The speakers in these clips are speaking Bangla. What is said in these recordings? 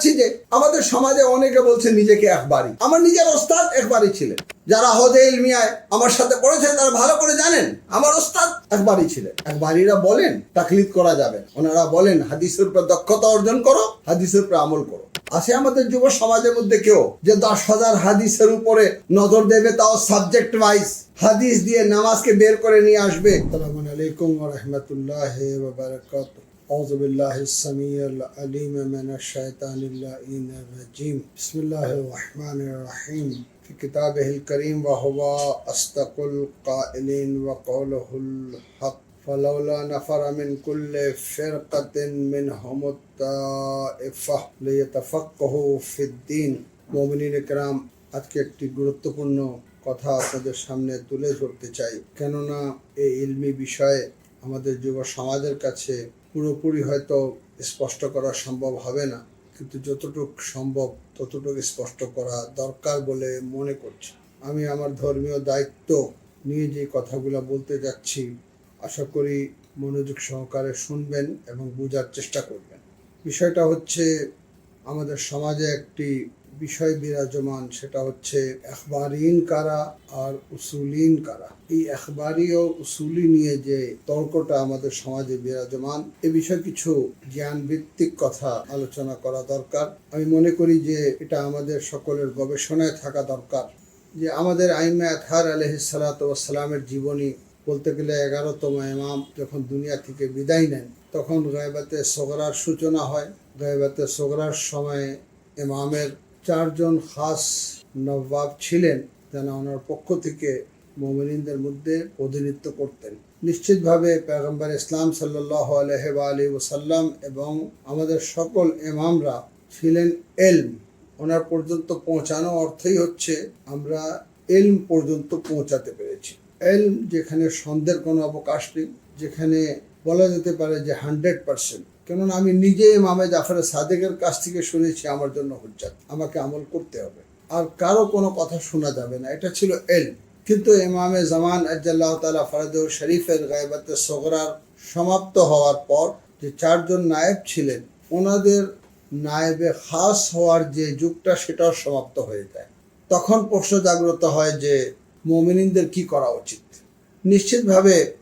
পাচ্ছি যে আমাদের সমাজে অনেকে বলছে নিজেকে একবারই। আমার নিজের ওস্তাদ একবারই ছিলেন। যারা হদে ইলমিয়ায় আমার সাথে পড়েছেন তারা ভালো করে জানেন, আমার ওস্তাদ একবারই ছিলেন। একবারইরা বলেন, তাকলিদ করা যাবে ওনারা বলেন, হাদিসের উপর দক্ষতা অর্জন করো, হাদিসের উপর আমল করো। আছে আমাদের যুব সমাজের মধ্যে কেউ যে দশ হাজার হাদিসের উপরে নজর দেবে, তাও সাবজেক্ট ওয়াইজ হাদিস দিয়ে নামাজকে বের করে নিয়ে আসবে। আসসালামু আলাইকুম রাহমাতুল্লাহি أعوذ بالله السميع العليم من الشيطان اللعين الرجيم بسم الله الرحمن الرحيم في كتابه الكريم وهو أصدق القائلين وقوله الحق فلولا نفر من كل فرقة منهم الطائفة ليتفقهوا في الدين مؤمنين الكرام আজকে একটি গুরুত্বপূর্ণ কথা আপনাদের সামনে তুলে ধরতে চাই কেননা এই ইলমি বিষয়ে আমাদের যুব সমাজের কাছে পুরোপুরি হয়তো স্পষ্ট করা সম্ভব হবে না, কিন্তু যতটুক সম্ভব ততটুকু স্পষ্ট করা দরকার বলে মনে করছি। আমি আমার ধর্মীয় দায়িত্ব নিয়ে যে কথাগুলো বলতে যাচ্ছি, আশা করি মনোযোগ সহকারে শুনবেন এবং বোঝার চেষ্টা করবেন। বিষয়টা হচ্ছে, আমাদের সমাজে একটি বিষয় বিরাজমান, সেটা হচ্ছে এখবারিন কারা আর উসুলিন কারা। এই এখবারি ও উসুলি নিয়ে যে তর্কটা আমাদের সমাজে বিরাজমান, এ বিষয়ে কিছু জ্ঞান ভিত্তিক কথা আলোচনা করা দরকার। আমি মনে করি যে এটা আমাদের সকলের গবেষণায় থাকা দরকার। যে আমাদের আইমা আথার আলহিসালামের জীবনী, বলতে গেলে এগারোতম ইমাম যখন দুনিয়া থেকে বিদায় নেন, তখন গায়বাতে সগরার সূচনা হয়। গায়বাতে সগরার সময় ইমামের চারজন খাস নবাব ছিলেন, যারা ওনার পক্ষ থেকে মোমিনদের মধ্যে প্রতিনিধিত্ব করতেন। নিশ্চিতভাবে পেগম্বর ইসলাম সাল্লাহ আলহ আলী ওসাল্লাম এবং আমাদের সকল ইমামরা ছিলেন এলম। ওনার পর্যন্ত পৌঁছানো অর্থই হচ্ছে, আমরা এলম পর্যন্ত পৌঁছাতে পেরেছি। এলম যেখানে সন্দেহের কোনো অবকাশ নেই, যেখানে বলা যেতে পারে যে হান্ড্রেড পার্সেন্ট কেননা আমি নিজে ইমামে জাফরের সাদেকের কাছ থেকে শুনেছি আমার জন্য হুজ্জাত। আমাকে আমল করতে হবে। আর কারও কোনো কথা শোনা যাবে না। এটা ছিল এল কিন্তু ইমামে জামান আজ্জাল্লাহ তালা ফরাদ শরীফের গায়বাতে সগরার সমাপ্ত হওয়ার পর যে চারজন নায়েব ছিলেন, ওনাদের নায়েবে খাস হওয়ার যে যুগটা সেটাও সমাপ্ত হয়ে যায়। তখন প্রশ্ন জাগ্রত হয় যে মোমিনদের কি করা উচিত? নিশ্চিতভাবে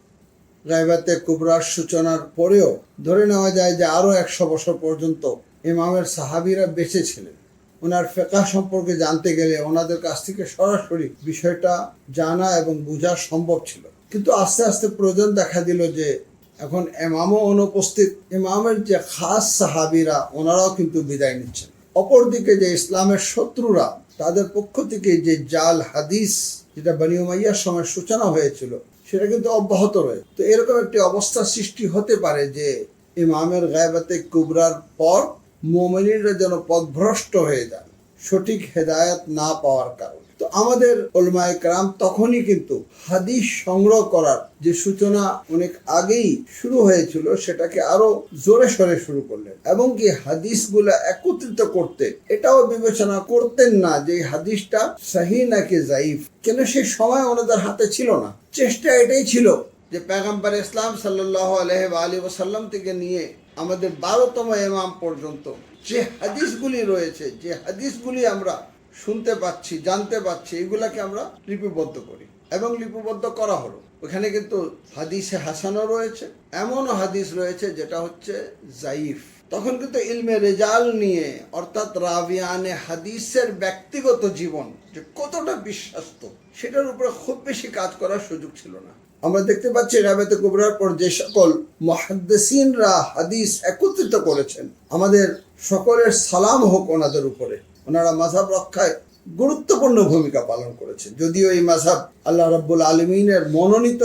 গাইবাতে কুবরার সূচনার পরেও ধরে নেওয়া যায় যে আরও একশো বছর পর্যন্ত ইমামের সাহাবিরা বেঁচে ছিলেন। ওনার ফেকা সম্পর্কে জানতে গেলে ওনাদের কাছ থেকে সরাসরি বিষয়টা জানা এবং বোঝা সম্ভব ছিল। কিন্তু আস্তে আস্তে প্রয়োজন দেখা দিল যে এখন এমামও অনুপস্থিত। ইমামের যে খাস সাহাবিরা, ওনারাও কিন্তু বিদায় নিচ্ছেন। অপরদিকে যে ইসলামের শত্রুরা, তাদের পক্ষ থেকে যে জাল হাদিস, যেটা বানি উমাইয়ার সময় সূচনা হয়েছিল সেটা কিন্তু অব্যাহত রয়ে তো এরকম একটি অবস্থা সৃষ্টি হতে পারে যে ইমামের গায়বাতে কুবরার পর মোমিনীরা যেন পথভ্রষ্ট হয়ে যান সঠিক হেদায়ত না পাওয়ার কারণে। তো আমাদের ওলমায় কারাম তখনই কিন্তু হাদিস সংগ্রহ করার যে সূচনা অনেক আগেই শুরু হয়েছিল, সেটাকে আরও জোরে সরে শুরু করলেন। এবং কি হাদিসগুলো একত্রিত করতে, এটাও বিবেচনা করতেন না যে হাদিসটা সাহি নাকি জাইফ কেন সেই সময় ওনাদের হাতে ছিল না। চেষ্টা এটাই ছিল যে পেগাম্বার ইসলাম সাল্লাহ আলহ আলী ওসাল্লাম থেকে নিয়ে আমাদের বারোতম এমাম পর্যন্ত যে হাদিসগুলি রয়েছে, যে হাদিসগুলি আমরা শুনতে পাচ্ছি, জানতে পাচ্ছি, এগুলাকে আমরা লিপিবদ্ধ করি এবং লিপিবদ্ধ করা হলো। ওখানে কিন্তু হাদিসে হাসানও রয়েছে, এমনও হাদিস রয়েছে যেটা হচ্ছে জাইফ। তখন কিন্তু ইলমে রেজাল নিয়ে, অর্থাৎ রাবিয়ানে হাদিসের ব্যক্তিগত জীবন যে কতটা বিশ্বাস্ত, সেটার উপরে খুব বেশি কাজ করার সুযোগ ছিল না। আমরা দেখতে পাচ্ছি রাবেতে কুবরার পর যে সকল মহাদ্দেসিনরা হাদিস একত্রিত করেছেন, আমাদের সকলের সালাম হোক ওনাদের উপরে। ওনারা মাঝাব রক্ষায় গুরুত্বপূর্ণ ভূমিকা পালন করেছেন। যদিও এই মাঝাব আল্লাহ রব্বুল আলমিনের মনোনীত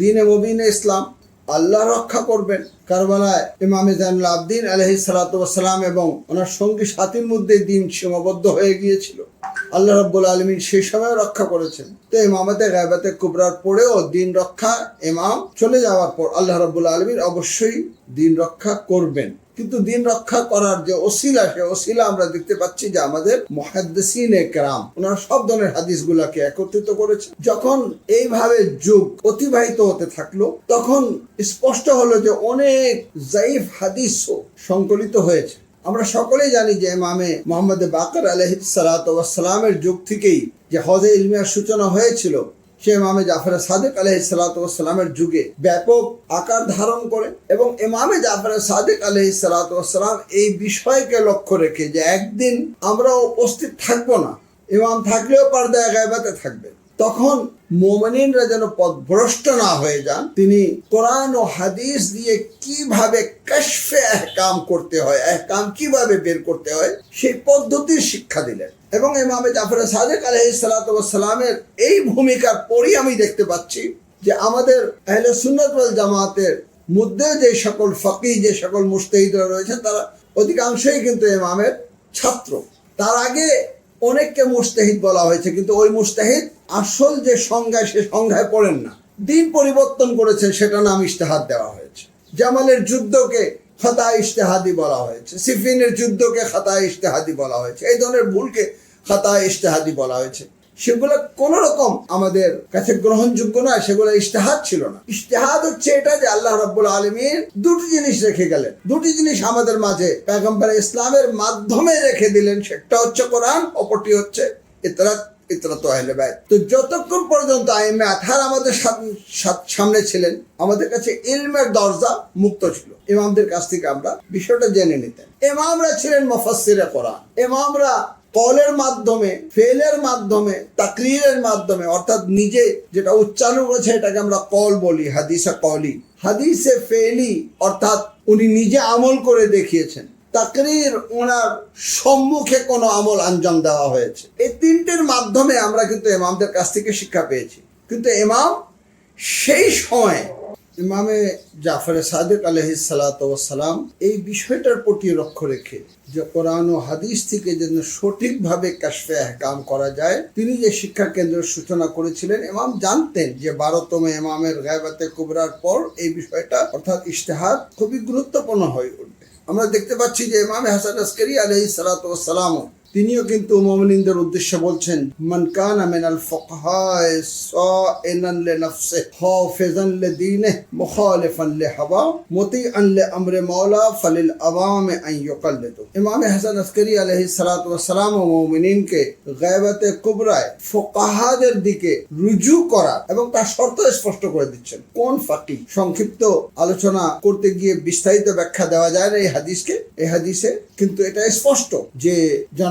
দিনে মবিনে ইসলাম আল্লাহ রক্ষা করবেন। কারবালায় ইমামে জানুল আবদিন আলহি সালাতাম এবং ওনার সঙ্গী সাথীর মধ্যে দিন সীমাবদ্ধ হয়ে গিয়েছিল। আল্লাহ রব্বুল আলমিন সেই সময় রক্ষা করেছেন। তো ইমামতে গায়বাতে কুবরার পরেও দিন রক্ষা ইমাম চলে যাওয়ার পর আল্লাহ রব্বুল আলমিন অবশ্যই দিন রক্ষা করবেন। কিন্তু দিন রক্ষা করার যে ওসিলা, সে ওসিলা আমরা দেখতে পাচ্ছি যে আমাদের মহাদ্দেসিন কেরাম, ওনারা সব ধরনের হাদিস গুলাকে একত্রিত করেছে। যখন এইভাবে যুগ অতিবাহিত হতে থাকল, তখন স্পষ্ট হলো যে অনেক জাইফ হাদিস সংকলিত হয়েছে। আমরা সকলেই জানি যে ইমামে মোহাম্মদ বাকর আলহ সালাতামের যুগ থেকেই যে হজে ইলমিয়ার সূচনা হয়েছিল সে ইমামে জাফর সাদেক আলহ সালাতামের যুগে ব্যাপক আকার ধারণ করে এবং ইমামে জাফর সাদেক আলহ সালাতাম এই বিষয়কে লক্ষ্য রেখে যে একদিন আমরা উপস্থিত থাকব না। ইমাম থাকলেও পর্দায় গায়বাতে থাকবে তখন মোমিনরা যেন পথভ্রষ্ট না হয়ে যান, তিনি কোরআন ও হাদিস দিয়ে কীভাবে কাশফে এহকাম করতে হয় এহকাম কীভাবে বের করতে হয়, সেই পদ্ধতির শিক্ষা দিলেন। এবং এমামে জাফর সাদেক আলহিসালামের এই ভূমিকার পরই আমি দেখতে পাচ্ছি যে আমাদের আহলে সুন্নত জামাতের মধ্যে যে সকল ফকি যে সকল মুস্তাহিদরা রয়েছে তারা অধিকাংশই কিন্তু এমামের ছাত্র। তার আগে অনেককে মুস্তাহিদ বলা হয়েছে, কিন্তু ওই মুস্তাহিদ আসল যে সংজ্ঞায়, সে সংজ্ঞায় পড়েন না। দিন পরিবর্তন করেছেন সেটা নাম ইশতেহাদ দেওয়া হয়েছে। জামালের যুদ্ধকে খাতা ইশতেহাদি বলা হয়েছে। সিফিনের যুদ্ধকে খাতা ইশতেহাদি বলা হয়েছে। এই ধরনের ভুলকে খাতা ইশতেহাদি বলা হয়েছে। সেগুলো কোন রকম আমাদের কাছে গ্রহণযোগ্য নয়, সেগুলো ইশতেহাদ ছিল না। ইশতেহাদ হচ্ছে এটা যে আল্লাহ রাব্বুল আলমীর দুটি জিনিস রেখে গেলেন। দুটি জিনিস আমাদের মাঝে পেগম্বর ইসলামের মাধ্যমে রেখে দিলেন, সেটা হচ্ছে কোরআন, অপরটি হচ্ছে ইতরাত। ইতরাত আহলে বাইত তো যতক্ষণ পর্যন্ত আইমে আথার আমাদের সাম- সাম- সামনে ছিলেন, আমাদের কাছে ইলমের দরজা মুক্ত ছিল। ইমামদের কাছ থেকে আমরা বিষয়টা জেনে নিতেন। ইমামরা ছিলেন মফাসিরে কোরআন। ইমামরা কলের মাধ্যমে, ফেলের মাধ্যমে, তাকরিরের মাধ্যমে, অর্থাৎ নিজে যেটা উচ্চারণ করেছে এটাকে আমরা কল বলি, হাদিসে কলি। হাদিসে ফেলি, অর্থাৎ উনি নিজে আমল করে দেখিয়েছেন। তাকরির ওনার সম্মুখে কোনো আমল আঞ্জাম দেওয়া হয়েছে। এই তিনটের মাধ্যমে আমরা কিন্তু ইমামদের কাছ থেকে শিক্ষা পেয়েছি। কিন্তু ইমাম সেই সময় ইমামে জাফরে সাদেক আলহি সালাম এই বিষয়টার প্রতি লক্ষ্য রেখে যে কোরআন ও হাদিস থেকে যেন সঠিকভাবে কাশফে কাম করা যায়, তিনি যে শিক্ষা কেন্দ্রের সূচনা করেছিলেন, ইমাম জানতেন যে বারোতম ইমামের গায়বাতে কুবরার পর এই বিষয়টা অর্থাৎ ইশতেহার খুবই গুরুত্বপূর্ণ হয়ে উঠবে। আমরা দেখতে পাচ্ছি যে ইমাম হাসান আসকারি আলহি সালাম তিনিও কিন্তু মোমিনদের উদ্দেশ্যে বলছেন, মান কানা মিনাল ফুকহায়ে সাইনান লিনাফসিহি হাফিজান লিদীনিহি মুখালিফান লিহাওয়া মুতিআন লিআমরি মাওলা, ফালিল আওয়ামি আন ইউকাল্লিদু। ইমাম হাসান আসকারি আলাইহিস সালাতু ওয়াস সালাম ও মুমিনিনকে গায়বাতে কুবরায় ফুকাহাদের দিকে রুজু করা এবং তার শর্ত স্পষ্ট করে দিচ্ছেন। কোন ফাকি? সংক্ষিপ্ত আলোচনা করতে গিয়ে বিস্তারিত ব্যাখ্যা দেওয়া যায় না এই হাদিসকে। এই হাদিসে কিন্তু এটা স্পষ্ট যে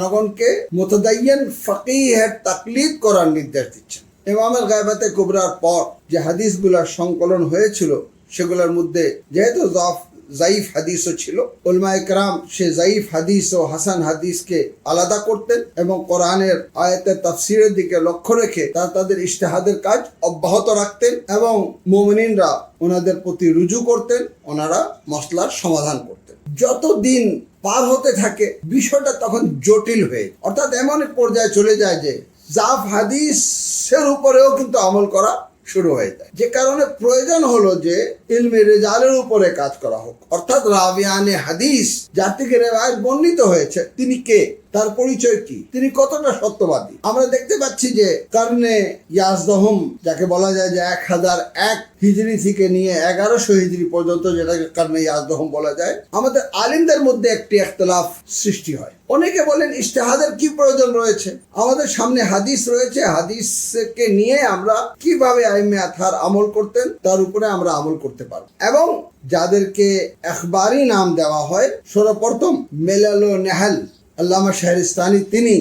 জনগণকে মোতদাইয়ান ফাকিহের তাকলিদ করার নির্দেশ দিচ্ছেন। ইমামের গায়বাতে কুবরার পর যে হাদিসগুলার সংকলন হয়েছিল, সেগুলোর মধ্যে যেহেতু জফ জাইফ হাদিসও ছিল, উলমা ইকরাম সে জাইফ হাদিস ও হাসান হাদিসকে আলাদা করতেন এবং কোরআনের আয়াতের তাফসিরের দিকে লক্ষ্য রেখে তারা তাদের ইশতেহাদের কাজ অব্যাহত রাখতেন এবং মোমিনরা ওনাদের প্রতি রুজু করতেন, ওনারা মশলার সমাধান করতেন। যত দিন পার হতে থাকে, বিষয়টা তখন জটিল হয়ে অর্থাৎ এমন এক পর্যায়ে চলে যায় যে, জাফ হাদিসের উপরেও কিন্তু আমল করা শুরু হয়ে যায়। যে কারণে প্রয়োজন হলো যে, ইলমে রেজালের উপরে কাজ করা হোক। অর্থাৎ রাবিয়ানে হাদিস, যার থেকে বর্ণিত হয়েছে, তিনি কে? তার পরিচয় কি? তিনি কতটা সত্যবাদী? আমরা দেখতে পাচ্ছি যে, কারণে ইয়াজদহম, যাকে বলা যায় যে এক হাজার এক হিজড়ি থেকে নিয়ে এগারোশো হিজড়ি পর্যন্ত যেটাকে কারণে ইয়াজদহম বলা যায়, আমাদের আলিমদের মধ্যে একটি একতলাফ সৃষ্টি হয়। অনেকে বলেন, ইশতেহাদের কি প্রয়োজন রয়েছে? আমাদের সামনে হাদিস রয়েছে, হাদিসকে নিয়ে আমরা কীভাবে আইমে আথার আমল করতেন, তার উপরে আমরা আমল করতে পারব। এবং যাদেরকে একবারই নাম দেওয়া হয়, সর্বপ্রথম মেলালো নেহাল আল্লামা শাহরিস্তানি তিনি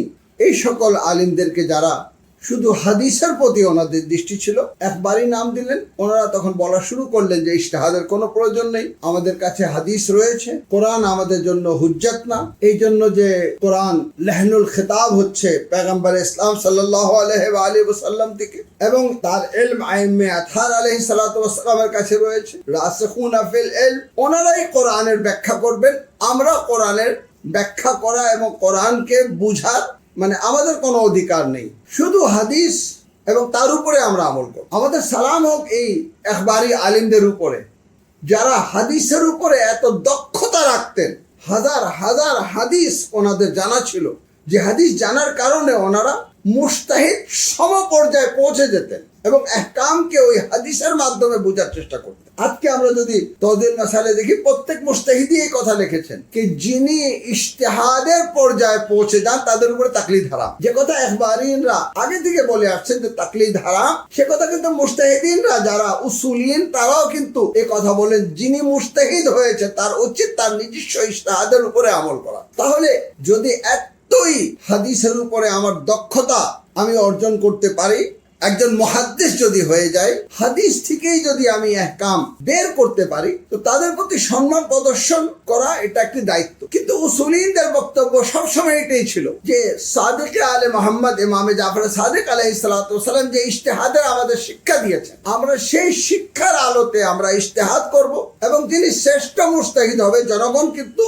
এই সকল আলিমদেরকে যারা শুধু হাদিসের প্রতি ওনাদের দৃষ্টি ছিল। একবারই নাম দিলেন। ওনারা তখন বলা শুরু করলেন যে, ইশতেহাদের কোনো প্রয়োজন নেই। আমাদের কাছে হাদিস রয়েছে। কোরআন আমাদের জন্য হুজ্জাত না। এই জন্য যে কোরআন লেহনুল খেতাব হচ্ছে পেগম্বর ইসলাম সাল্লাহ আলহ আলী ওসাল্লাম থেকে এবং তার এলম আইমে আথার আলহি সাল্লামের কাছে রয়েছে। রাসেখুন আফিল এল ওনারাই কোরআনের ব্যাখ্যা করবেন। আমরা কোরআনের ব্যাখ্যা করা এবং কোরআনকে বুঝার মানে আমাদের কোনো অধিকার নেই। শুধু হাদিস এবং তার উপরে আমরা আমল করব। আমাদের সালাম হোক এই একবারই আলিমদের উপরে। যারা হাদিসের উপরে এত দক্ষতা রাখতেন, হাজার হাজার হাদিস ওনাদের জানা ছিল। যে হাদিস জানার কারণে ওনারা মুস্তাহিদ সম পর্যায়ে পৌঁছে যেতেন। এবং এহকামকে ওই হাদিসের মাধ্যমে বোঝার চেষ্টা করতেন আজকে আমরা যদি তদিল মাসালে দেখি, প্রত্যেক মুস্তাহিদি এই কথা লিখেছেন কি যিনি ইশতেহাদের পর্যায়ে পৌঁছে যান, তাদের উপরে তাকলিদ হারাম। যে কথা একবারিনরা আগে থেকে বলে আসছেন যে তাকলিদ হারাম, সে কথা কিন্তু মুস্তাহিদিনরা যারা উসুলিন, তারাও কিন্তু এ কথা বলেন, যিনি মুস্তাহিদ হয়েছে, তার উচিত তার নিজস্ব ইশতেহাদের উপরে আমল করা। তাহলে যদি এতই হাদিসের উপরে আমার দক্ষতা আমি অর্জন করতে পারি একজন মহাদ্দেশ যদি হয়ে যায়, হাদিস থেকেই যদি আমি এক কাম বের করতে পারি, তো তাদের প্রতি সম্মান প্রদর্শন করা এটা একটি দায়িত্ব। কিন্তু উসুলিনদের বক্তব্য সবসময় এটাই ছিল যে, সাদেক আলে মোহাম্মদ, ইমামে জাফর সাদেক আলাই সালাম যে ইশতেহাদের আমাদের শিক্ষা দিয়েছেন। আমরা সেই শিক্ষার আলোতে আমরা ইশতেহাদ করব এবং যিনি শ্রেষ্ঠ মুস্তাহিদ হবে, জনগণ কিন্তু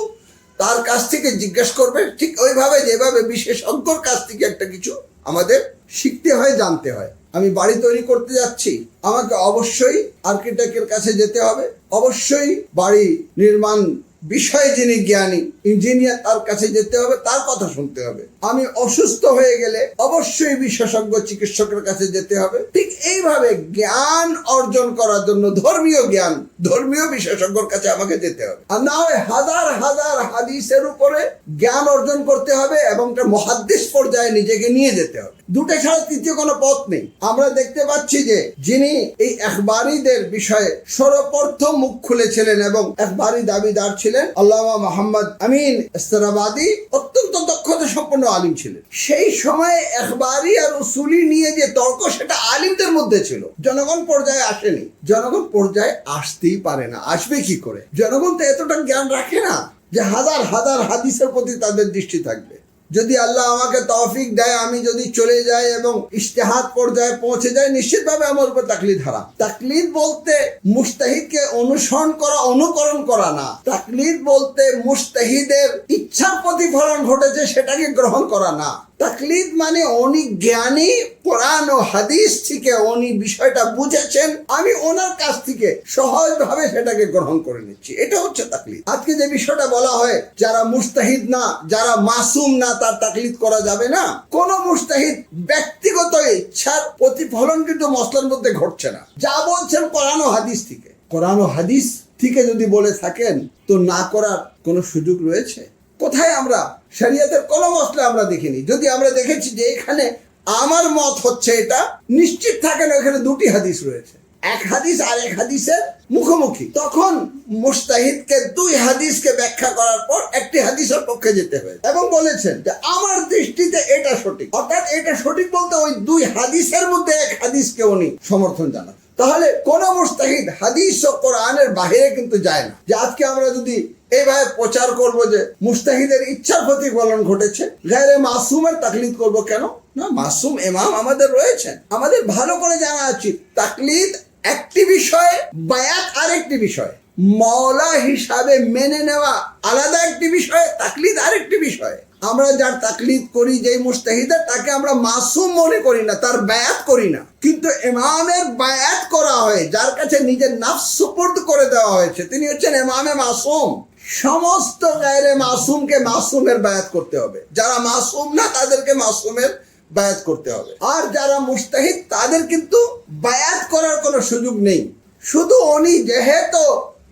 তার কাছ থেকে জিজ্ঞেস করবে, ঠিক ওইভাবে যেভাবে বিশেষজ্ঞর কাছ থেকে একটা কিছু আমাদের শিখতে হয়, জানতে হয়। আমি বাড়ি তৈরি করতে যাচ্ছি, আমাকে অবশ্যই আর্কিটেক্টের কাছে যেতে হবে। অবশ্যই বাড়ি নির্মাণ বিষয়ে যিনি জ্ঞানী, ইঞ্জিনিয়ার তার কাছে যেতে হবে, তার কথা শুনতে হবে। আমি অসুস্থ হয়ে গেলে অবশ্যই বিশেষজ্ঞ চিকিৎসকের কাছে যেতে হবে। ঠিক এইভাবে জ্ঞান অর্জন করার জন্য ধর্মীয় জ্ঞান, ধর্মীয় বিশেষজ্ঞর কাছে আমাকে যেতে হবে। আর না হয় হাজার হাজার হাদিসের উপরে জ্ঞান অর্জন করতে হবে এবং একটা মহাদ্দেশ পর্যায়ে নিজেকে নিয়ে যেতে হবে। দুটো ছাড়া তৃতীয় কোনো পথ নেই। আমরা দেখতে পাচ্ছি যে যিনি এই একবারিদের বিষয়ে সর্বপ্রথম মুখ খুলেছিলেন এবং একবারই দাবিদার ছিলেন আল্লামা মোহাম্মদ আমিন ইস্তরাবাদী অত্যন্ত দক্ষতা সম্পন্ন আলিম ছিলেন। সেই সময়ে একবারই আর উসুলি নিয়ে যে তর্ক, সেটা আলিমদের মধ্যে ছিল। জনগণ পর্যায়ে আসেনি। জনগণ পর্যায়ে আসতেই পারে না। আসবে কি করে? জনগণ তো এতটা জ্ঞান রাখে না যে হাজার হাজার হাদিসের প্রতি তাদের দৃষ্টি থাকবে। যদি আল্লাহ আমাকে তৌফিক দেয়, আমি যদি চলে যাই এবং ইশতেহাত পর্যায়ে পৌঁছে যাই, নিশ্চিতভাবে আমার উপর তাকলিদ হারা তাকলিদ বলতে মুস্তাহিদকে অনুসরণ করা, অনুকরণ করা না। তাকলিদ বলতে মুস্তাহিদের ইচ্ছার প্রতিফলন ঘটেছে, সেটাকে গ্রহণ করা না। তাকলিদ মানে উনি জ্ঞানী, কোরআন ও হাদিস থেকে উনি বিষয়টা বুঝেছেন। আমি ওনার কাছ থেকে সহজভাবে সেটাকে গ্রহণ করে নিচ্ছি। এটা হচ্ছে তাকলিদ। আজকে যে বিষয়টা বলা হয়, যারা মুস্তাহিদ না, যারা মাসুম না, তার তাকলিদ করা যাবে না। কোন মুস্তাহিদ ব্যক্তিগত ইচ্ছার প্রতিফলন কিন্তু মসলার মধ্যে ঘটছে না। যা বলছেন কোরআন ও হাদিস থেকে। কোরআন ও হাদিস থেকে যদি বলে থাকেন, তো না করার কোনো সুযোগ রয়েছে? কোথায় আমরা শরিয়াতের কোনো মশলা আমরা দেখিনি। যদি আমরা দেখেছি যে এখানে আমার মত হচ্ছে এটা, নিশ্চিত থাকেন এখানে দুটি হাদিস রয়েছে। এক হাদিস আর এক হাদিসের মুখোমুখি। তখন মুস্তাহিদকে দুই হাদিসকে ব্যাখ্যা করার পর একটি হাদিসের পক্ষে যেতে হয়। এবং বলেছেন যে আমার দৃষ্টিতে এটা সঠিক। অর্থাৎ এটা সঠিক বলতে ওই দুই হাদিসের মধ্যে এক হাদিসকে উনি সমর্থন জানান। তাহলে কোন মুস্তাহিদ হাদিস ও কোরআনের বাহিরে কিন্তু যায় না। যে আজকে আমরা যদি এইভাবে প্রচার করব যে মুস্তাহিদের ইচ্ছার প্রতিফলন ঘটেছে। গায়ে মাসুমের তাকলিদ করব কেন? না, মাসুম এমাম আমাদের রয়েছেন। আমাদের ভালো করে জানা উচিত তাকলিদ একটি বিষয়, বায়াত আরেকটি বিষয়। মওলা হিসাবে মেনে নেওয়া আলাদা একটি বিষয়, তাকলিদ আরেকটি বিষয়। আমরা যার তাকলিদ করি, যেই মুস্তাহিদের, তাকে আমরা মাসুম মনে করি না, তার বায়াত করি না। কিন্তু ইমামের বায়াত করা হয়, যার কাছে নিজের নাফ সুপোর্ট করে দেওয়া হয়েছে, তিনি হচ্ছেন এমামে মাসুম। সমস্ত গায়রে মাসুমকে মাসুমের বায়াত করতে হবে। যারা মাসুম না, তাদেরকে মাসুমের বায়াত করতে হবে। আর যারা মুস্তাহিদ, তাদের কিন্তু বায়াত করার কোনো সুযোগ নেই। শুধু উনি যেহেতু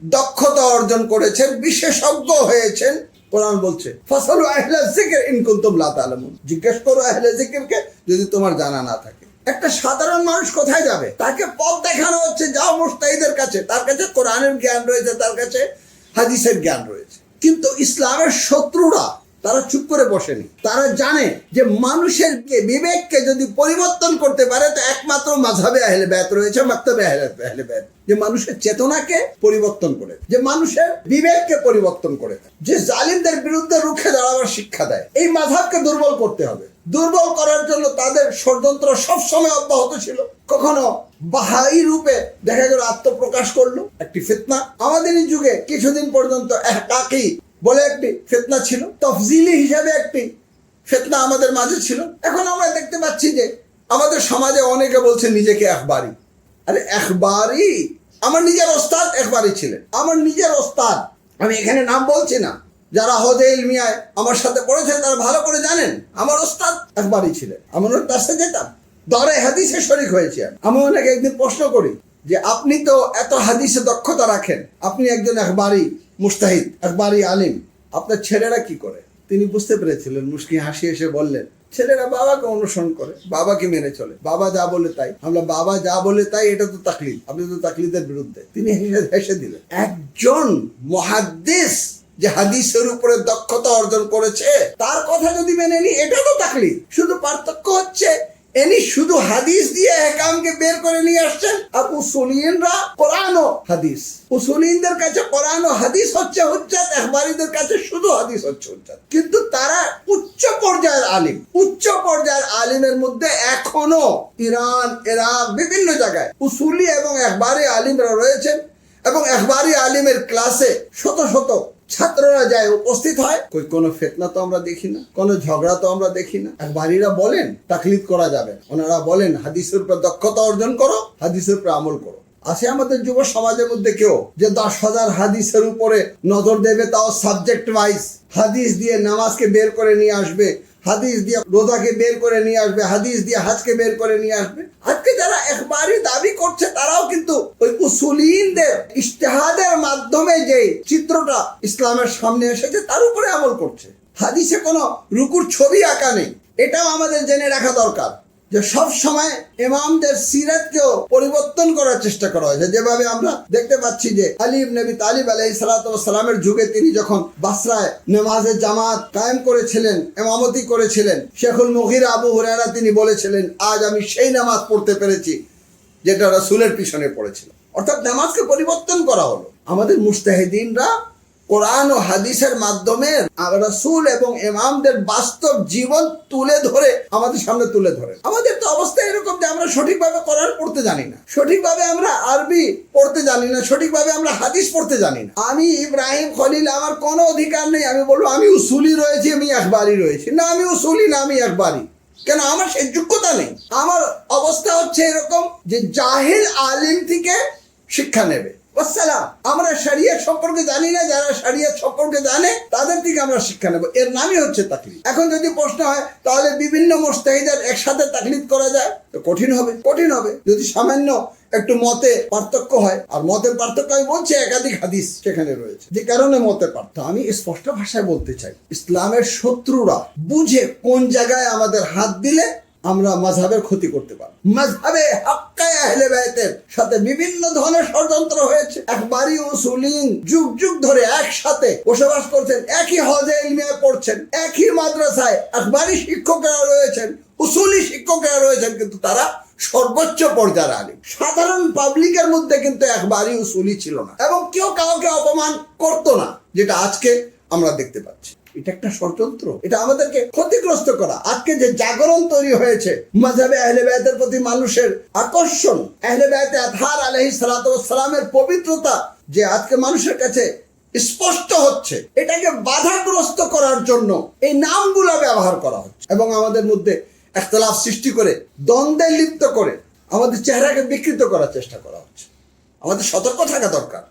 দক্ষতা অর্জন করেছেন, বিশেষজ্ঞ হয়েছেন, কোরআন বলছে, ফসল আহলে জিকির ইন কুনতুম লা তাআলামুন। জিজ্ঞেস করো আহলে জিকিরকে যদি তোমার জানা না থাকে। একটা সাধারণ মানুষ কোথায় যাবে? তাকে পথ দেখানো হচ্ছে, যাও মুস্তাহিদের কাছে। তার কাছে কোরআনের জ্ঞান রয়েছে, তার কাছে হাদিসের জ্ঞান রয়েছে। কিন্তু ইসলামের শত্রুরা, তারা চুপ করে বসেনি। তারা জানে যে মানুষের বিবেককে যদি পরিবর্তন করতে পারে, তো একমাত্র মাঝাবে আহলে ব্যাত রয়েছে মাক্তবে আহলে ব্যাত। যে মানুষের চেতনাকে পরিবর্তন করে, যে মানুষের বিবেককে পরিবর্তন করে। যে জালিমদের বিরুদ্ধে রুখে দাঁড়াবার শিক্ষা দেয়। এই মাঝাবকে দুর্বল করতে হবে। দুর্বল করার জন্য তাদের ষড়যন্ত্র সবসময় অব্যাহত ছিল। কখনো বাহাই রূপে দেখা গেল আত্মপ্রকাশ করল একটি ফিতনা। আমাদের যুগে কিছুদিন পর্যন্ত এহকাকি বলে একটি ফিতনা ছিল। তফজিলি হিসাবে একটি ফেতনা আমাদের মাঝে ছিল। এখন আমরা দেখতে পাচ্ছি যে আমাদের সমাজে অনেকে বলছে, নিজেকে একবারই আরে একবারই আমার নিজের ওস্তাদ একবারই ছিলেন। আমার নিজের ওস্তাদ, আমি এখানে নাম বলছি না। যারা হদে ইলমিয়ায় আমার সাথে পড়েছেন তারা ভালো করে জানেন, আমার ওস্তাদ একবারই ছিলেন আমার ওর কাছে যেতাম। দরে হাদিসে শরিক হয়েছি আমি। ওনাকে একদিন প্রশ্ন করি যে, আপনি তো এত হাদিসে দক্ষতা রাখেন, আপনি একজন একবারই মুস্তাহিদ একবারই আলিম, আপনার ছেলেরা কি করে? তিনি বুঝতে পেরেছিলেন মুশকি হাসি এসে বললেন, ছেলেরা বাবাকে অনুসরণ করে, বাবাকে মেনে চলে। বাবা যা বলে তাই। আমরা, বাবা যা বলে তাই, এটা তো তাকলিদ, আপনি তো তাকলিদের বিরুদ্ধে। তিনি হেসে দিলেন, একজন মহাদ্দেশ যে হাদিসের উপরে দক্ষতা অর্জন করেছে, তার কথা যদি মেনে নি, এটা তো তাকলিদ শুধু পার্থক্য হচ্ছে, এনি শুধু হাদিস দিয়ে একামকে বের করে নিয়ে আসছেন, আর উসুলিনরা কোরআন ও হাদিস। উসুলিনদের কাছে কোরআন ও হাদিস হচ্ছে হুজ্জাত এখবারিদের কাছে শুধু হাদিস হচ্ছে হুজ্জাত। কিন্তু তারা উচ্চ পর্যায়ের আলিম। উচ্চ পর্যায়ের আলিমের মধ্যে এখনও ইরান, ইরাক, বিভিন্ন জায়গায় উসুলি এবং একবারে আলিমরা রয়েছেন, এবং একবারই আলিমের ক্লাসে শত শত ছাত্ররা যায় উপস্থিত হয়। কই, কোনো ফেতনা তো আমরা দেখি না, কোনো ঝগড়া তো আমরা দেখি না। একবারীরা বলেন, তাকলিদ করা যাবে ওনারা বলেন, হাদিসের উপর দক্ষতা অর্জন করো, হাদিসের উপর আমল করো। আছে আমাদের যুব সমাজের মধ্যে কেউ যে দশ হাজার হাদিসের উপরে নজর দেবে তাও সাবজেক্ট ওয়াইজ হাদিস দিয়ে নামাজকে বের করে নিয়ে আসবে হাদিস দিয়ে রোজাকে বের করে নিয়ে আসবে, হাদিস দিয়ে হাজকে বের করে নিয়ে আসবে। আজকে যারা একবারই দাবি করছে, তারাও কিন্তু ওই উসুলিনদের, ইশতেহাদের মাধ্যমে যে চিত্রটা ইসলামের সামনে এসেছে, তার উপরে আমল করছে। হাদিসে কোনো রুকুর ছবি আঁকা নেই। এটাও আমাদের জেনে রাখা দরকার। যে সব সময় ইমামদের সিরাতকেও পরিবর্তন করার চেষ্টা করা হয়েছে যেভাবে আমরা দেখতে পাচ্ছি যে আলিব নবী তালিব আলাই সালামের যুগে তিনি যখন বাসরায় নেমাজের জামাত কায়েম করেছিলেন এমামতি করেছিলেন, শেখুল মহির আবু হুরায়রা তিনি বলেছিলেন, আজ আমি সেই নামাজ পড়তে পেরেছি যেটা রাসূলের পিছনে পড়েছিল। অর্থাৎ নামাজকে পরিবর্তন করা হলো। আমাদের মুস্তাহিদিনরা কোরআন ও হাদিসের মাধ্যমে রাসূল এবং ইমামদের বাস্তব জীবন তুলে ধরে, আমাদের সামনে তুলে ধরে। আমাদের তো অবস্থা এরকম যে আমরা সঠিকভাবে কোরআন পড়তে জানি না। সঠিকভাবে আমরা আরবি পড়তে জানি না, সঠিকভাবে আমরা হাদিস পড়তে জানি না। আমি ইব্রাহিম খলিল, আমার কোনো অধিকার নেই। আমি বলব, আমি উসুলি রয়েছি, আমি একবারই রয়েছি। না, আমি উসুলি না, আমি একবারই। কেন, আমার সেই যোগ্যতা নেই। আমার অবস্থা হচ্ছে এরকম যে জাহিল আলিম থেকে শিক্ষা নেবে। আমরা শরিয়ত সম্পর্কে জানি না, যারা শরিয়ত সম্পর্কে জানে, তাদের থেকে আমরা শিক্ষা নেব। এর নামই হচ্ছে তাকলিদ। এখন যদি প্রশ্ন হয়, তাহলে বিভিন্ন মোস্তাহিদের একসাথে তাকলিদ করা যায়? তো কঠিন হবে কঠিন হবে। যদি সামান্য একটু মতে পার্থক্য হয়, আর মতের পার্থক্য আমি বলছি, একাধিক হাদিস সেখানে রয়েছে। যে কারণে মতের পার্থক্য। আমি স্পষ্ট ভাষায় বলতে চাই, ইসলামের শত্রুরা বুঝে কোন জায়গায় আমাদের হাত দিলে আমরা মাঝহাবের ক্ষতি করতে পারি মাঝহাবে হাক্কায় আহলে বাইতের সাথে বিভিন্ন ধরনের ষড়যন্ত্র হয়েছে। একবারই উসুলিন যুগ যুগ ধরে একসাথে বসবাস করছেন, একই হজে ইলমিয়ায় পড়ছেন, একই মাদ্রাসায় একবারই শিক্ষকেরা রয়েছেন, উসুলি শিক্ষকেরা রয়েছেন, কিন্তু তারা সর্বোচ্চ পর্যায়ের আলিম। সাধারণ পাবলিকের মধ্যে কিন্তু একবারই উসুলি ছিল না এবং কেউ কাউকে অপমান করতো না, যেটা আজকে আমরা দেখতে পাচ্ছি। এটা একটা ষড়যন্ত্র। এটা আমাদেরকে ক্ষতিগ্রস্ত করা। আজকে যে জাগরণ তৈরি হয়েছে মাঝাবে আহলে বায়াতের প্রতি মানুষের আকর্ষণ, আহলে বায়াতে আধার আলহি সালামের পবিত্রতা যে আজকে মানুষের কাছে স্পষ্ট হচ্ছে, এটাকে বাধাগ্রস্ত করার জন্য এই নামগুলো ব্যবহার করা হচ্ছে। এবং আমাদের মধ্যে একতলাফ সৃষ্টি করে, দ্বন্দ্বে লিপ্ত করে আমাদের চেহারাকে বিকৃত করার চেষ্টা করা হচ্ছে। আমাদের সতর্ক থাকা দরকার।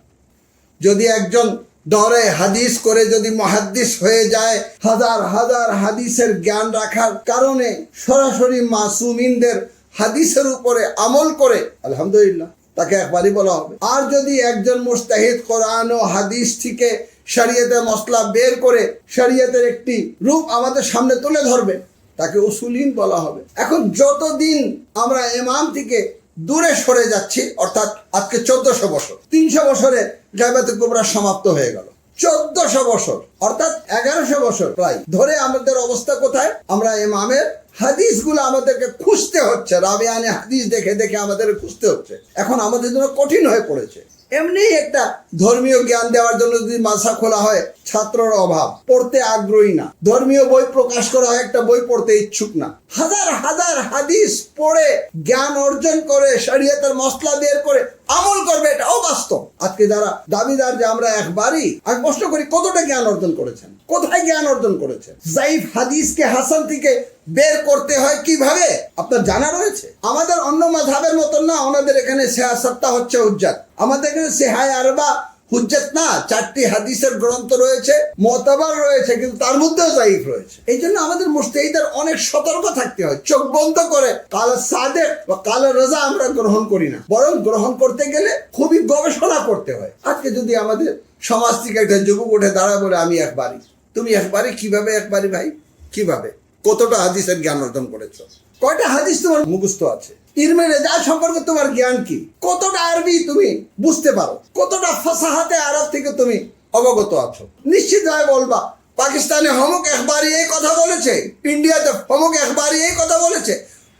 যদি একজন দরে হাদিস করে যদি মহাদ্দিস হয়ে যায়, হাজার হাজার হাদিসের জ্ঞান রাখার কারণে সরাসরি মাসুমিনদের হাদিসের উপরে আমল করে, আলহামদুলিল্লাহ, তাকে একবারই বলা হবে। আর যদি একজন মুস্তাহিদ কোরআন ও হাদিস থেকে শরীয়তের মশলা বের করে, শরীয়তের একটি রূপ আমাদের সামনে তুলে ধরবে, তাকে উসুলিন বলা হবে। এখন যতদিন আমরা ইমাম থেকে দূরে সরে যাচ্ছি, অর্থাৎ আজকে চোদ্দশো বছর। তিনশো বছরে গাইবাতে কুবরা সমাপ্ত হয়ে গেল। চোদ্দশো বছর, অর্থাৎ এগারোশো বছর প্রায়। ধরে আমাদের অবস্থা কোথায়? আমরা এমামের হাদিসগুলো আমাদেরকে খুঁজতে হচ্ছে, রাবিয়ানে হাদিস দেখে দেখে আমাদের খুঁজতে হচ্ছে। এখন আমাদের জন্য কঠিন হয়ে পড়েছে। এমনি একটা ধর্মীয় জ্ঞান দেওয়ার জন্য যদি মাসা খোলা হয়, ছাত্রর অভাব, পড়তে আগ্রহী না। ধর্মীয় বই প্রকাশ করা হয়, একটা বই পড়তে ইচ্ছুক না। হাজার হাজার হাদিস পড়ে, জ্ঞান অর্জন করে, শরীয়তের মশলা বের করে আমল করবে এটা বাস্তব আজকে যারা দাবিদার যে আমরা একবারই আমি প্রশ্ন করি, কতটা জ্ঞান অর্জন করেছেন? কোথায় জ্ঞান অর্জন করেছেন? জাইফ হাদিসকে হাসান থেকে বের করতে হয় কীভাবে? আপনার জানা রয়েছে? আমাদের অন্য মাধাবের মতন না, আমাদের এখানে সেহা সত্তা হচ্ছে উজ্জাত। আমাদের এখানে সেহায় আরবা হুজ্জত না, চারটি হাদিসের গ্রন্থ রয়েছে, মতবার রয়েছে, কিন্তু তার মধ্যেও জাইফ রয়েছে। এই জন্য আমাদের মুস্তাহিদের অনেক সতর্ক থাকতে হয়, চোখ বন্ধ করে, কালো সাদেক বা কালো রাজা আমরা গ্রহণ করি না। বরং গ্রহণ করতে গেলে খুবই গবেষণা করতে হয়। আজকে যদি আমাদের সমাজ থেকে একটা যুবক উঠে দাঁড়া বলে, আমি একবারই তুমি একবারই কীভাবে একবারই ভাই? কীভাবে? কতটা হাদিসের জ্ঞান অর্জন করেছ? কয়টা হাদিস তোমার মুখস্থ আছে? ইলমে রেজা সম্পর্কে তোমার জ্ঞান কি? কতটা আরবি তুমি বুঝতে পারো? কতটা ফাসাহাতে আরব থেকে তুমি অবগত আছো? নিশ্চিতভাবে বলবা, পাকিস্তানে হমক একবারই এই কথা বলেছে, ইন্ডিয়াতে হমক একবারই এই কথা বলেছে।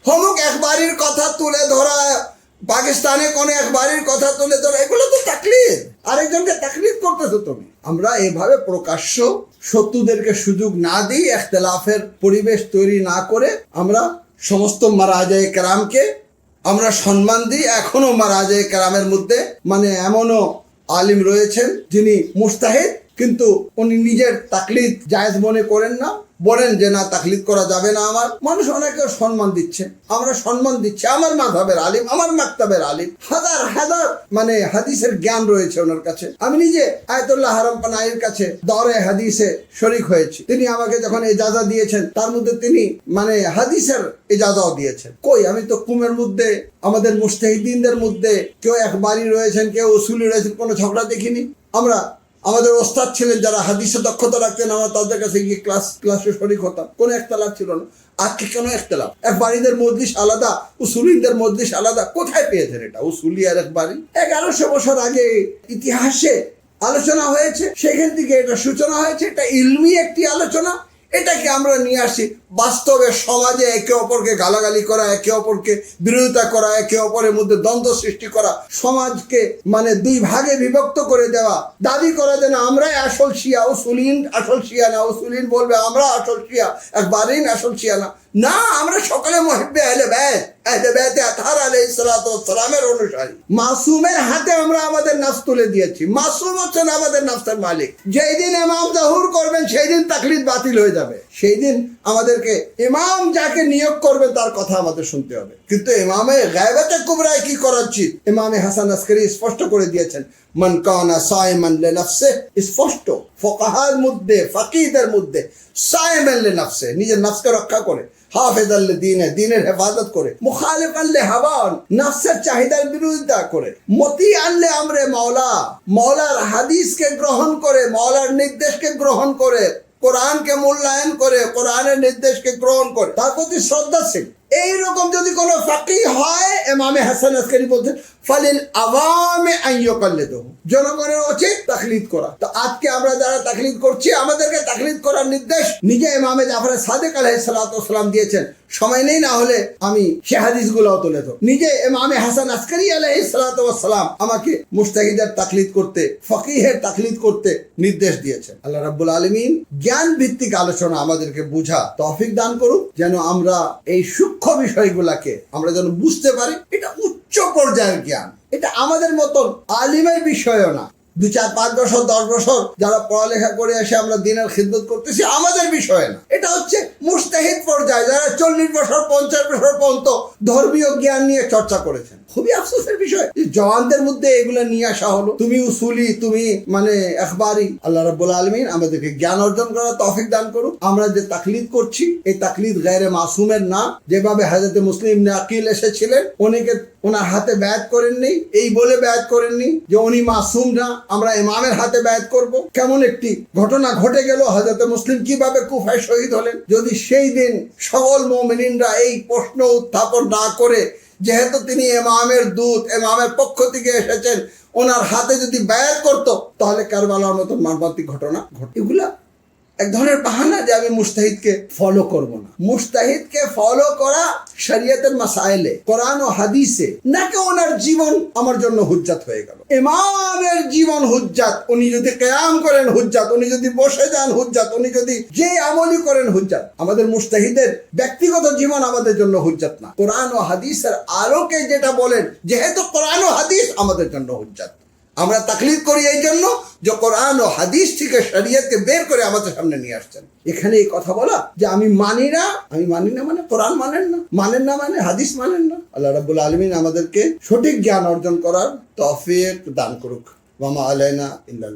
হমক একবারির কথা তুলে ধরা, পাকিস্তানে কোন একবারির কথা তুলে ধরা, এগুলো তো তাকলিদ। আরেকজনকে তাকলিদ করতেছো তুমি। আমরা এভাবে প্রকাশ্য শত্রুদেরকে সুযোগ না দিই, এখতলাফের পরিবেশ তৈরি না করে আমরা সমস্ত মারাজায় কেরামকে আমরা সম্মান দিই। এখনও মারাজায় কেরামের মধ্যে মানে এমনও আলিম রয়েছেন যিনি মুস্তাহিদ, কিন্তু উনি নিজের তাকলিদ জায়েজ মনে করেন না। বলেন যে, না, তাকলিদ করা যাবে না আমার। মানুষ অনেকে সম্মান দিচ্ছে। আমরা সম্মান দিচ্ছি। আমার মাধবের আলিম, আমার মাক্তাবের আলিম। হাজার হাজার মানে হাদিসের জ্ঞান রয়েছে ওনার কাছে। আমি নিজে আয়তুল্লাহ হারাম পানাইয়ের কাছে দরে হাদিসে শরিক হয়েছি। তিনি আমাকে যখন এজাজা দিয়েছেন, তার মধ্যে তিনি মানে হাদিসের এজাজাও দিয়েছেন। কই, আমি তো কুমের মধ্যে, আমাদের মুস্তাহিদিনদের মধ্যে কেউ এক একবারই রয়েছেন, কেউ উসুলি রয়েছেন, কোনো ঝগড়া দেখিনি। আমরা আমাদের ওস্তাদ ছিলেন যারা হাদিসে দক্ষতা রাখতেন, আমরা তাদের কাছে গিয়ে ক্লাস, ক্লাসে শরিক হতাম। কোনো একতলাপ ছিল না। আজকে কেন এক বাড়িদের মজলিস আলাদা, উসুলিনদের মজলিস আলাদা। কোথায় পেয়েছেন এটা? উসুলি আর এক বাড়ি এগারোশো বছর আগে ইতিহাসে আলোচনা হয়েছে, সেখান থেকে এটা সূচনা হয়েছে। এটা ইলমি একটি আলোচনা। এটাকে আমরা নিয়ে আসি বাস্তবে সমাজে একে অপরকে গালাগালি করা, একে অপরকে বিরোধিতা করা, একে অপরের মধ্যে দ্বন্দ্ব সৃষ্টি করা, সমাজকে মানে দুই ভাগে বিভক্ত করে দেওয়া, দাবি করা যে না, আমরাই আসল শিয়া উসুলিন আসল শিয়া না উসুলিন বলবে, আমরা আসল শিয়া একবারেই আসল শিয়া না। না, আমরা সকলে মহিব্বে, আহলে ব্যয় আহলে ব্যয়তে আথার ওয়াস সালামের অনুসারী। মাসুমের হাতে আমরা আমাদের নাফস তুলে দিয়েছি। মাসুম হচ্ছেন আমাদের নাফসের মালিক। যেই দিন ইমাম জাহুর করবেন, সেই দিন তাকলিদ বাতিল হয়ে যাবে। সেই দিন আমাদেরকে ইমাম যাকে নিয়োগ করবে তার কথা আমাদের শুনতে হবে। কিন্তু ইমামে গায়বাতে কুবরায় কি করা উচিত ইমামে হাসান আসকারি স্পষ্ট করে দিয়েছেন, মান কানা সাইমান লিনাফসে স্পষ্ট। ফকাহার মধ্যে ফাকিদের মধ্যে সাইমান লিনাফসে নিজের নাফসকে রক্ষা করে হাফেজ আল্লে দিনে, দিনের হেফাজত করে মুখালিফ আনলে হাবান, নাফসের চাহিদার বিরোধিতা করে মতি আনলে আমরে মাওলা, মাওলার হাদিসকে গ্রহণ করে, মাওলার নির্দেশকে গ্রহণ করে। কোরআনকে মূল্যায়ন করে কোরআনের নির্দেশকে গ্রহণ করে। তার প্রতি শ্রদ্ধাশীল। এইরকম যদি কোনো ফাঁকি হয় এমামে হাসান আসকারি বলছেন ফালিল আওয়ামে আইয় করলে তো জনগণের উচিত তাকলিদ করা। তো আজকে আমরা যারা তাকলিদ করছি, আমাদেরকে তাকলিদ করার নির্দেশ নিজে ইমামে জাফরে সাদেক আলাইহিস সালাম দিয়েছেন। সময় নেই, না হলে আমি সে হাদিসগুলোও তুলে ধর নিজে এমামে হাসান আসকারি আলাইহিস সালাম আমাকে মুস্তাহিদের তাকলিদ করতে, ফকিহের তাকলিদ করতে নির্দেশ দিয়েছেন। আল্লাহ রাব্বুল আলমিন জ্ঞান ভিত্তিক আলোচনা আমাদেরকে বুঝা তফিক দান করুক। যেন আমরা এই সূক্ষ্ম বিষয়গুলাকে আমরা যেন বুঝতে পারি, এটা উচ্চ পর্যায়ের জ্ঞান। এটা আমাদের মতন আলিমের বিষয়ও না। দু চার, পাঁচ বছর, দশ বছর যারা পড়ালেখা করে এসে আমরা দিনের খিদমত করতেছি, আমাদের বিষয় না। এটা হচ্ছে মুস্তাহিদ পর্যায়ে, যারা চল্লিশ বছর, পঞ্চাশ বছর পর্যন্ত ধর্মীয় জ্ঞান নিয়ে চর্চা করেছেন। খুবই আফসোসের বিষয়। যে জওয়ানদের মধ্যে এগুলো নিয়ে আসা হলো। তুমি উসুলি, তুমি মানে একবারই আল্লাহ রাব্বুল আলমিন আমাদেরকে জ্ঞান অর্জন করার তফিক দান করুক। আমরা যে তাকলিদ করছি, এই তাকলিদ গায়রে মাসুমের না। যেভাবে হাজরতে মুসলিম নাকিল এসেছিলেন, অনেকে ওনার হাতে ব্যাত করেননি। এই বলে ব্যাত করেননি যে উনি মাসুম না। আমরা ইমামের হাতে ব্যয়াত করব। কেমন একটি ঘটনা ঘটে গেল হজরতে মুসলিম কীভাবে কুফায় শহীদ হলেন? যদি সেই দিন সকল মোমিনিনরা এই প্রশ্ন উত্থাপন না করে, যেহেতু তিনি এমামের দূত এমামের পক্ষ থেকে এসেছেন, ওনার হাতে যদি ব্যয় করত, তাহলে কারবালার মতো মারবাতিক ঘটনা ঘটে। এগুলা এক ধরনের বাহানা যে আমি মুস্তাহিদকে ফলো করব না। মুস্তাহিদকে ফলো করা শরীয়তের মাসাইলে, কোরআন ও হাদিসে, নাকি ওনার জীবন আমার জন্য হুজ্জাত হয়ে গেল? ইমামের জীবন হুজ্জাত, উনি যদি কেয়াম করেন হুজ্জাত, উনি যদি বসে যান হুজ্জাত, উনি যদি যে আমলই করেন হুজ্জাত। আমাদের মুস্তাহিদের ব্যক্তিগত জীবন আমাদের জন্য হুজ্জাত না। কোরআন ও হাদিসের আলোকে যেটা বলেন, যেহেতু কোরআন ও হাদিস আমাদের জন্য হুজ্জাত। আমরা তাকলিফ করি এই জন্য যে কোরআন ও হাদিস থেকে সারিয়াকে বের করে আমাদের সামনে নিয়ে আসছেন। এখানে এই কথা বলা যে আমি মানি না, আমি মানি না মানে কোরআন মানেন না। মানেন না মানে হাদিস মানেন না। আল্লাহ রাবুল আলমিন আমাদেরকে সঠিক জ্ঞান অর্জন করার তফিক দান করুক। মামা আলাইনা ইন্দাল